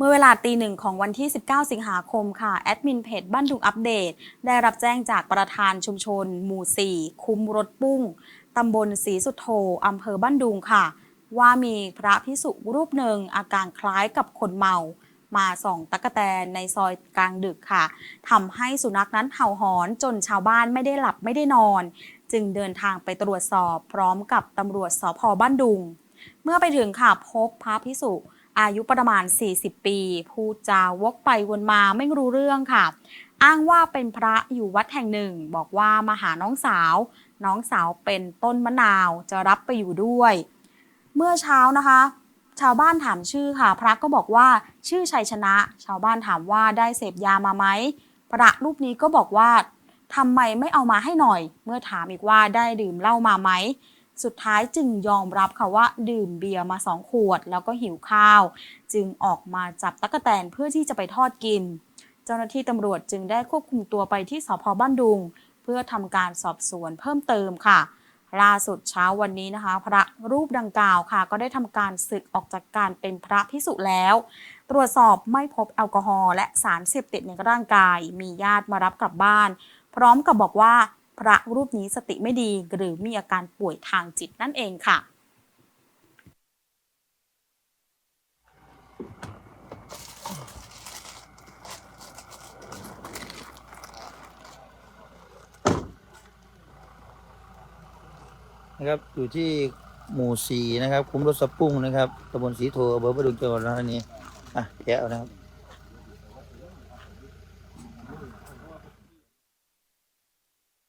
เมื่อเวลาตีหนึ่งของวันที่ 19 สิงหาคมค่ะ แอดมินเพจบ้านดุงอัปเดต ได้รับแจ้งจากประธานชุมชน หมู่ 4 คุ้มรถปุ้ง ตำบลศรีสุโธอำเภอบ้านดุงค่ะ ว่ามีพระพิสุรูปหนึ่งอาการคล้ายกับคนเมา มาส่องตะกะแตนในซอยกลางดึกค่ะทำให้สุนัขนั้นเห่าหอนจนชาวบ้านไม่ได้หลับไม่ได้นอน จึงเดินทางไปตรวจสอบพร้อมกับตำรวจสพบ้านดุง เมื่อไปถึงค่ะพบพระพิสุ อายุประมาณ 40 ปี พูดจาวกไปวนมาไม่รู้เรื่องค่ะ อ้างว่าเป็นพระอยู่วัดแห่งหนึ่ง บอกว่ามาหาน้องสาว น้องสาวเป็นต้นมะนาวจะรับไปอยู่ด้วย เมื่อเช้านะคะ ชาวบ้านถามชื่อค่ะ พระก็บอกว่าชื่อชัยชนะ ชาวบ้านถามว่าได้เสพยามาไหมพระรูปนี้ก็บอกว่าทำไมไม่เอามาให้หน่อย เมื่อถามอีกว่าได้ดื่มเหล้ามาไหม สุดท้ายจึงยอมรับค่ะว่าดื่มเบียร์มาสองขวด แล้วก็หิวข้าว จึงออกมาจับตั๊กแตนเพื่อที่จะไปทอดกิน เจ้าหน้าที่ตำรวจจึงได้ควบคุมตัวไปที่สพบ้านดุง เพื่อทำการสอบสวนเพิ่มเติมค่ะล่าสุดเช้าวันนี้นะคะ พระรูปดังกล่าวค่ะ ก็ได้ทำการศึกออกจากการเป็นพระพิสุแล้ว ตรวจสอบไม่พบแอลกอฮอล์และสารเสพติดในร่างกาย มีญาติมารับกลับบ้าน พร้อมกับบอกว่า พระรูปนี้สติไม่ดีหรือมีอาการป่วยทางจิตนั่นเองค่ะ นะครับอยู่ที่หมู่สี่นะครับ คุ้มรถสะปุ้งนะครับตำบลสีโทอำเภอประดุงจังหวัดนนทบุรีอะแกะเอานะครับ